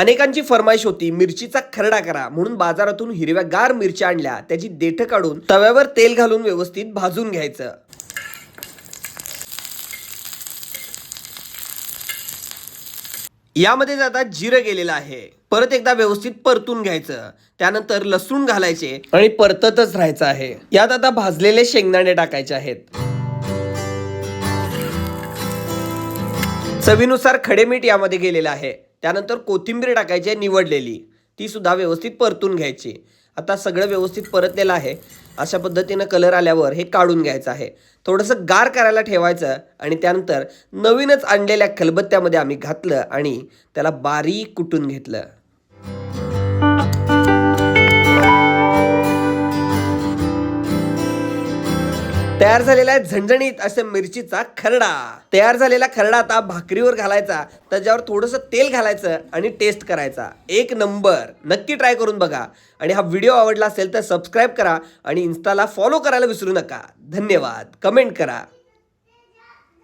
अनेकांची फरमाईश होती मिरचीचा खरडा करा म्हणून बाजारातून हिरव्या गार मिरच्या आणल्या. त्याची देठ काढून तव्यावर तेल घालून व्यवस्थित भाजून घ्यायचं. यामध्ये आता जिरं गेलेलं आहे. परत एकदा व्यवस्थित परतून घ्यायचं. त्यानंतर लसूण घालायचे आणि परततच राहायचं आहे. यात आता भाजलेले शेंगदाणे टाकायचे आहेत. चवीनुसार खडे मीठ यामध्ये गेलेलं आहे. त्यानंतर कोथिंबीर टाकायची आहे निवडलेली. तीसुद्धा व्यवस्थित परतून घ्यायची. आता सगळं व्यवस्थित परतलेलं आहे. अशा पद्धतीनं कलर आल्यावर हे काढून घ्यायचं आहे. थोडंसं गार करायला ठेवायचं आणि त्यानंतर नवीनच आणलेल्या खलबत्त्यामध्ये आम्ही घातलं आणि त्याला बारीक कुटून घेतलं. तयार झालेला आहे झणझणीत असं मिरचीचा खरडा. तयार झालेला खरडा आता भाकरीवर घालायचा त्याच्यावर थोडंसं तेल घालायचं आणि टेस्ट करायचा. एक नंबर. नक्की ट्राय करून बघा. आणि हा व्हिडिओ आवडला असेल तर सबस्क्राईब करा आणि इन्स्टाला फॉलो करायला विसरू नका. धन्यवाद. कमेंट करा.